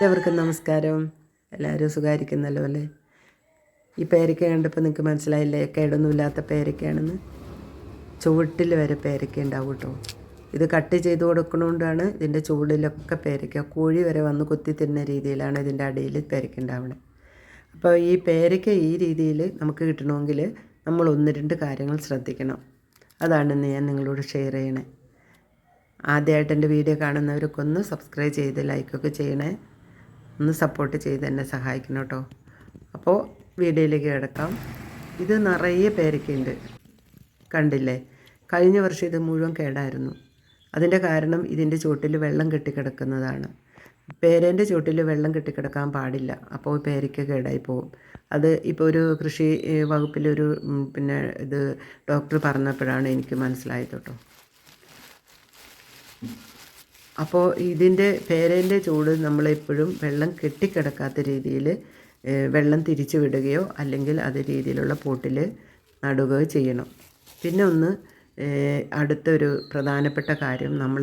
എല്ലാവർക്കും നമസ്കാരം. എല്ലാവരും സുഖമായിരിക്കുന്നല്ലോ അല്ലേ? ഈ പേരയ്ക്ക കണ്ടപ്പോൾ നിങ്ങൾക്ക് മനസ്സിലായില്ലേ? കേടൊന്നുമില്ലാത്ത പേരയ്ക്കയാണെന്ന് ചുവട്ടിൽ വരെ പേരയ്ക്ക ഉണ്ടാവും കേട്ടോ. ഇത് കട്ട് ചെയ്ത് കൊടുക്കണോണ്ടാണ് ഇതിന്റെ ചുവടിലൊക്കെ പേരയ്ക്ക കോഴി വരെ വന്ന് കുത്തി തിന്ന രീതിയിലാണ് ഇതിന്റെ അടിയിൽ പേരയ്ക്ക ഉണ്ടാവുന്നത് അപ്പോൾ ഈ പേരയ്ക്ക ഈ രീതിയിൽ നമുക്ക് കിട്ടണമെങ്കിൽ നമ്മൾ ഒന്ന് രണ്ട് കാര്യങ്ങൾ ശ്രദ്ധിക്കണം. അതാണ് ഇന്ന് ഞാൻ നിങ്ങളോട് ഷെയർ ചെയ്യണേ. ആദ്യമായിട്ട് എന്റെ വീഡിയോ കാണുന്നവർക്കൊന്ന് സബ്സ്ക്രൈബ് ചെയ്ത് ലൈക്കൊക്കെ ചെയ്യണേ. ഒന്ന് സപ്പോർട്ട് ചെയ്ത് എന്നെ സഹായിക്കണം കേട്ടോ അപ്പോൾ വീഡിയോയിലേക്ക് കിടക്കാം. ഇത് നിറയെ പേരയ്ക്കുണ്ട് കണ്ടില്ലേ? കഴിഞ്ഞ വർഷം ഇത് മുഴുവൻ കേടായിരുന്നു. അതിന്റെ കാരണം ഇതിന്റെ ചുവട്ടിൽ വെള്ളം കെട്ടിക്കിടക്കുന്നതാണ്. പേരേന്റെ ചുവട്ടിൽ വെള്ളം കെട്ടിക്കിടക്കാൻ പാടില്ല. അപ്പോൾ പേരയ്ക്ക് കേടായി പോകും അത് ഇപ്പോൾ ഒരു കൃഷി വകുപ്പിലൊരു പിന്നെ ഇത് ഡോക്ടർ പറഞ്ഞപ്പോഴാണ് എനിക്ക് മനസ്സിലായത് കേട്ടോ അപ്പോൾ ഇതിന്റെ പേരേന്റെ ചൂട് നമ്മളെപ്പോഴും വെള്ളം കെട്ടിക്കിടക്കാത്ത രീതിയിൽ വെള്ളം തിരിച്ചു വിടുകയോ അല്ലെങ്കിൽ അതേ രീതിയിലുള്ള പോട്ടിൽ നടുകയോ ചെയ്യണം. പിന്നെ ഒന്ന് അടുത്തൊരു പ്രധാനപ്പെട്ട കാര്യം നമ്മൾ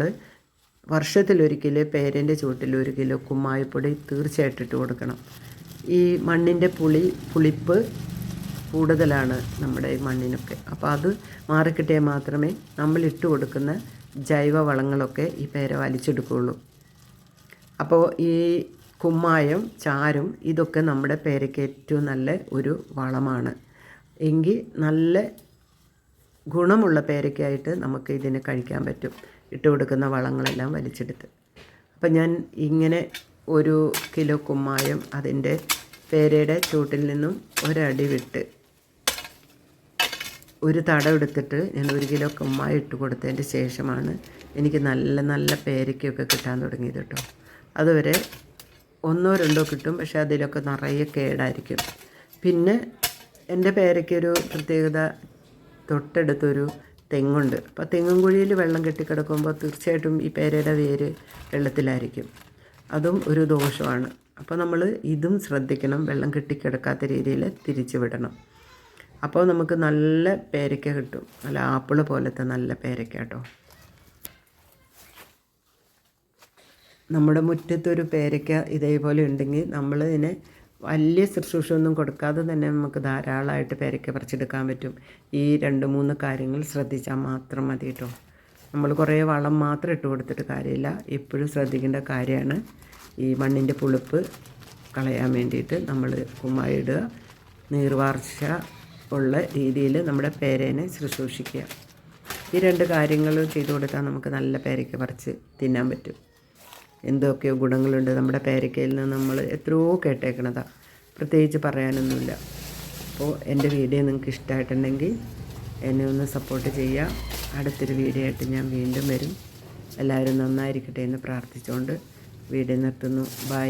വർഷത്തിലൊരിക്കൽ പേരേന്റെ ചൂട്ടിൽ ഒരു കിലോ കുമ്മായപ്പൊടി തീർച്ചയായിട്ടും ഇട്ട് കൊടുക്കണം. ഈ മണ്ണിന്റെ പുളി പുളിപ്പ് കൂടുതലാണ് നമ്മുടെ ഈ മണ്ണിനൊക്കെ. അപ്പോൾ അത് മാറിക്കിട്ടിയാൽ മാത്രമേ നമ്മൾ ഇട്ട് കൊടുക്കുന്ന ജൈവ വളങ്ങളൊക്കെ ഈ പേര വലിച്ചെടുക്കുകയുള്ളൂ. അപ്പോൾ ഈ കുമ്മായം ചാരും ഇതൊക്കെ നമ്മുടെ പേരയ്ക്ക് ഏറ്റവും നല്ല ഒരു വളമാണ്. എങ്കിൽ നല്ല ഗുണമുള്ള പേരയ്ക്കായിട്ട് നമുക്ക് ഇതിനെ കഴിക്കാൻ പറ്റും. ഇട്ട് കൊടുക്കുന്ന വളങ്ങളെല്ലാം വലിച്ചെടുത്ത്. അപ്പം ഞാൻ ഇങ്ങനെ ഒരു കിലോ കുമ്മായം അതിന്റെ പേരയുടെ ചൂട്ടിൽ നിന്നും ഒരടി വിട്ട് ഒരു തട എടുത്തിട്ട് ഞാൻ ഒരു കിലോ കുമ്മായി ഇട്ട് കൊടുത്തതിന്റെ ശേഷമാണ് എനിക്ക് നല്ല നല്ല പേരയ്ക്കൊക്കെ കിട്ടാൻ തുടങ്ങിയത് കേട്ടോ. അതുവരെ ഒന്നോ രണ്ടോ കിട്ടും പക്ഷേ അതിലൊക്കെ നിറയെ കേടായിരിക്കും. പിന്നെ എന്റെ പേരയ്ക്കൊരു പ്രത്യേകത തൊട്ടടുത്തൊരു തെങ്ങുണ്ട്. അപ്പോൾ തെങ്ങും കുഴിയിൽ വെള്ളം കെട്ടിക്കിടക്കുമ്പോൾ തീർച്ചയായിട്ടും ഈ പേരയുടെ വേര് വെള്ളത്തിലായിരിക്കും. അതും ഒരു ദോഷമാണ്. അപ്പോൾ നമ്മൾ ഇതും ശ്രദ്ധിക്കണം വെള്ളം കെട്ടിക്കിടക്കാത്ത രീതിയിൽ തിരിച്ചു വിടണം. അപ്പോൾ നമുക്ക് നല്ല പേരയ്ക്ക കിട്ടും. നല്ല ആപ്പിൾ പോലത്തെ നല്ല പേരയ്ക്ക കേട്ടോ. നമ്മുടെ മുറ്റത്തൊരു പേരയ്ക്ക ഇതേപോലെ ഉണ്ടെങ്കിൽ നമ്മൾ ഇതിനെ വലിയ ശുശ്രൂഷയൊന്നും കൊടുക്കാതെ തന്നെ നമുക്ക് ധാരാളമായിട്ട് പേരയ്ക്ക പറിച്ചെടുക്കാൻ പറ്റും. ഈ രണ്ട് മൂന്ന് കാര്യങ്ങൾ ശ്രദ്ധിച്ചാൽ മാത്രം മതി കേട്ടോ. നമ്മൾ കുറേ വളം മാത്രം ഇട്ട് കൊടുത്തിട്ട് കാര്യമില്ല. എപ്പോഴും ശ്രദ്ധിക്കേണ്ട കാര്യമാണ് ഈ മണ്ണിന്റെ പുളിപ്പ് കളയാൻ വേണ്ടിയിട്ട് നമ്മൾ കുമ്മായി ഇടുക നീർവാർച്ച ഉള്ള രീതിയിൽ നമ്മുടെ പേരേനെ ശുശ്രൂഷിക്കുക. ഈ രണ്ട് കാര്യങ്ങൾ ചെയ്തു കൊടുത്താൽ നമുക്ക് നല്ല പേരയ്ക്ക പറിച്ച് തിന്നാൻ പറ്റും. എന്തൊക്കെയോ ഗുണങ്ങളുണ്ട് നമ്മുടെ പേരയ്ക്കയിൽ നിന്ന് നമ്മൾ എത്രയോ കേട്ടേക്കണതാണ് പ്രത്യേകിച്ച് പറയാനൊന്നുമില്ല. അപ്പോൾ എന്റെ വീഡിയോ നിങ്ങൾക്ക് ഇഷ്ടമായിട്ടുണ്ടെങ്കിൽ എന്നെ ഒന്ന് സപ്പോർട്ട് ചെയ്യുക. അടുത്തൊരു വീഡിയോ ആയിട്ട് ഞാൻ വീണ്ടും വരും. എല്ലാവരും നന്നായിരിക്കട്ടെ എന്ന് പ്രാർത്ഥിച്ചുകൊണ്ട് വീഡിയോ നിർത്തുന്നു. ബൈ